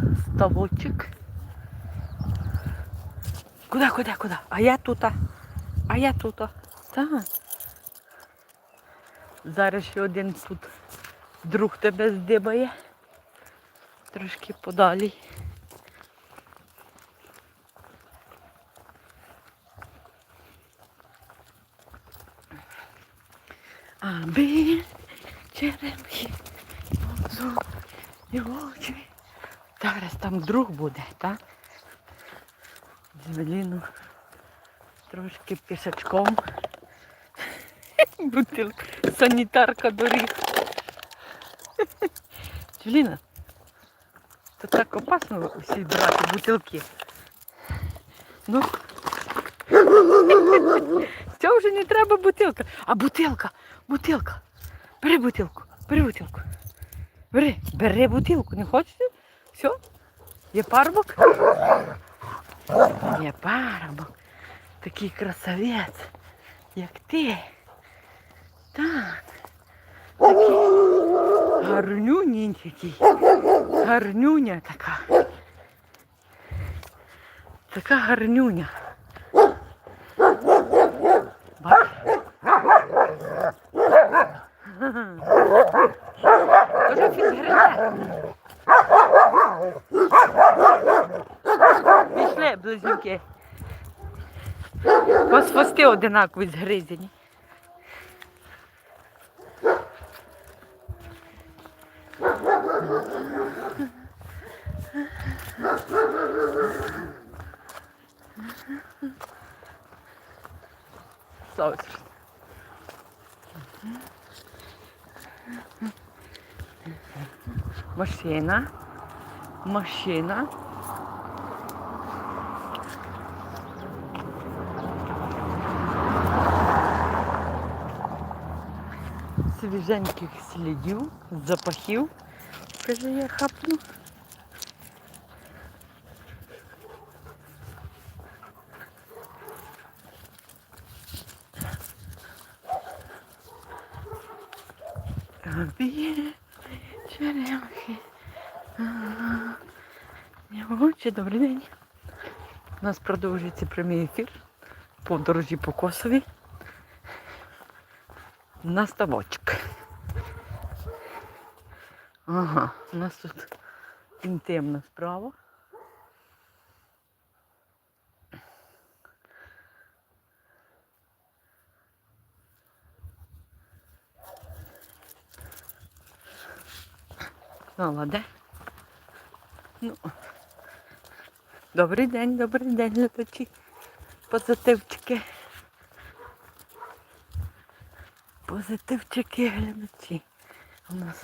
ставочок. Куда, куда, куда? А я тут. А я тут. Так. Зараз ще один тут друг тебе здибає. Трошки подалі. Аби черемхи позу і очі. Зараз там друг буде, так? Звеліну трошки пішачком. Бутил санітарка доріг. Джуліна, то так опасно всі брати бутилки. Ну. Цього вже не треба бутилка. А бутилка, бутилка. Бери бутилку, бери бутилку. Бери, бери бутилку, не хочете? Все? Є парубок? Є парубок. Такий красавець, як ти. Так. Такий гарнюненький. Гарнюня така. Така гарнюня. Бач? Дуже фізгризе. Пішли, близнюки. Вас хвости одинакові згризені. Сось. Машина. Машина. Свіженьких слідів, запахів. Каже, я хапну. Обіє черемхи. Отже, добрий день. У нас продовжується прямий ефір подорожі по Косові на ставочок. Ага, у нас тут інтимна справа. Молоде. Ну. Добрий день, добрий день, глядачі. Позитивчики. Позитивчики, глядачі. У нас.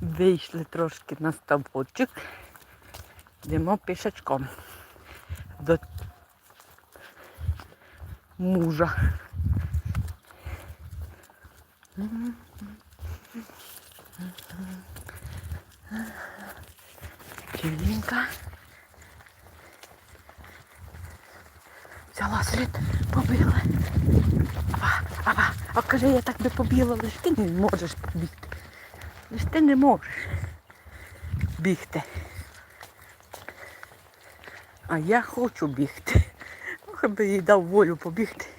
Вийшли трошки на ставочок. Йдемо пішачком до мужа. Чудненько. Взяла слід, побігла. Ава, ава, а каже, я так би побігла, лиш ти не можеш побігти. Лиш ти не можеш бігти. А я хочу бігти. Хай би їй дав волю побігти.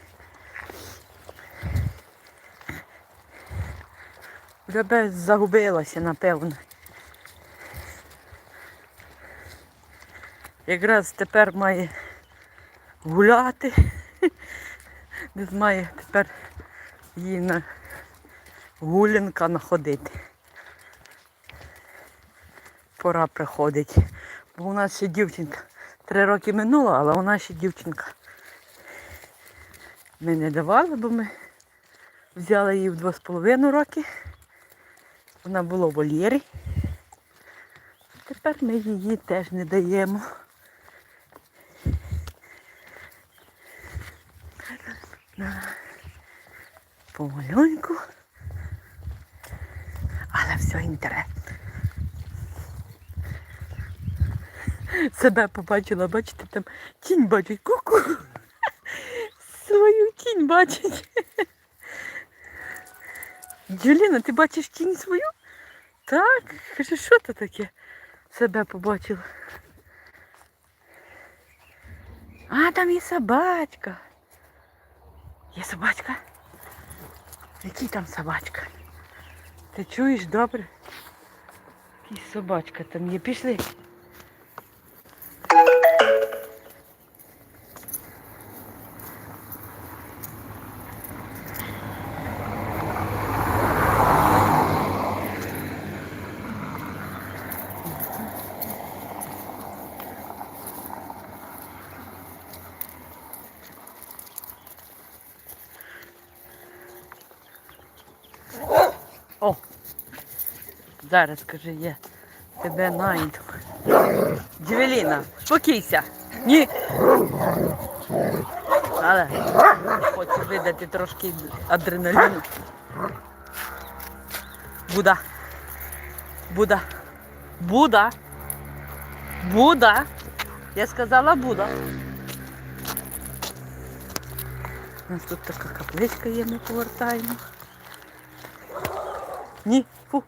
Би загубилася, напевно. Якраз тепер має гуляти. Десь має тепер її на гулянка находити. Пора приходить. Бо у нас ще дівчинка. Три роки минуло, але нас ще дівчинка. Ми не давали, бо ми взяли її в два з половиною роки. Вона була в вольєрі. Тепер ми її теж не даємо. Помаленьку. Але все інтересно. Себе побачила, бачите, там тінь бачить, ку-ку. Свою тінь бачить. Дюліна, ти бачиш тінь свою? Так, каже, що це таке? Себе побачила. А, там є собачка. Є собачка? Який там собачка? Ти чуєш добре? Який собачка там є. Пішли. Зараз каже, я тебе найду. Джевеліна, спокійся. Ні. Але хочу видати трошки адреналіну. Буда. Буда. Буда. Буда. Я сказала Буда. У нас тут така капличка є, ми повертаємо. Ні, фу.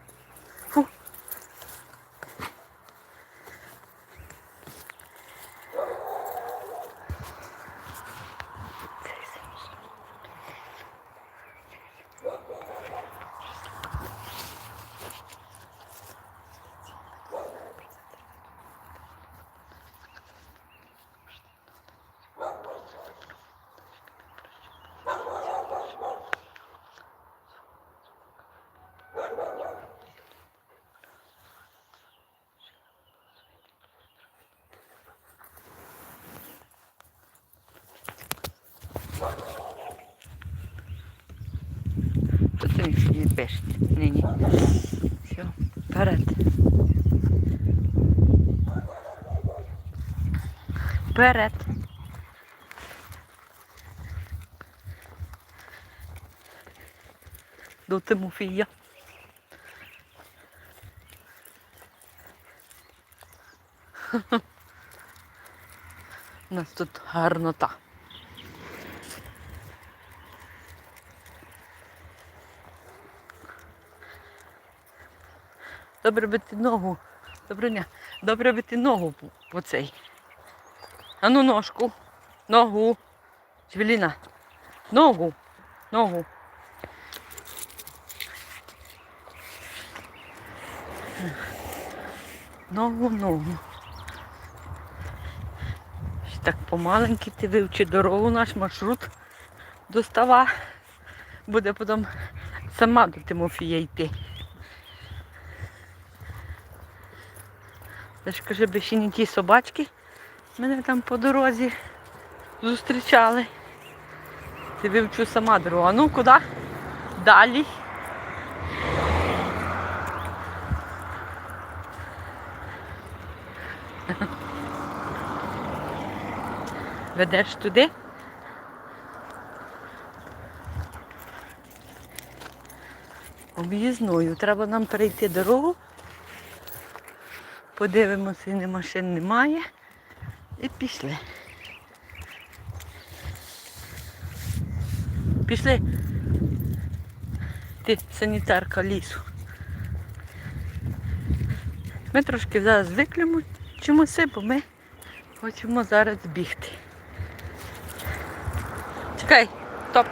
Ти мені не пишеш? Ні, ні. Все, вперед. Вперед. До Тимофія. У нас тут гарнота. Добре би ти ногу. Доброня. Добре би ти ногу по, цей. Ану ножку. Ногу. Джвеліна. Ногу. Ногу. Ногу, ногу. Так помаленьки ти вивчи дорогу, наш маршрут достава. Буде потім сама до Тимофія йти. Ж каже, би ще не ті собачки мене там по дорозі зустрічали. Ти вивчу сама дорогу. А ну куди? Далі. Ведеш туди? Об'їзною. Треба нам перейти дорогу. Подивимося, ні машин немає. І пішли. Пішли. Ти санітарка лісу. Ми трошки зараз виклюємо бо ми хочемо зараз бігти. Чекай, стоп.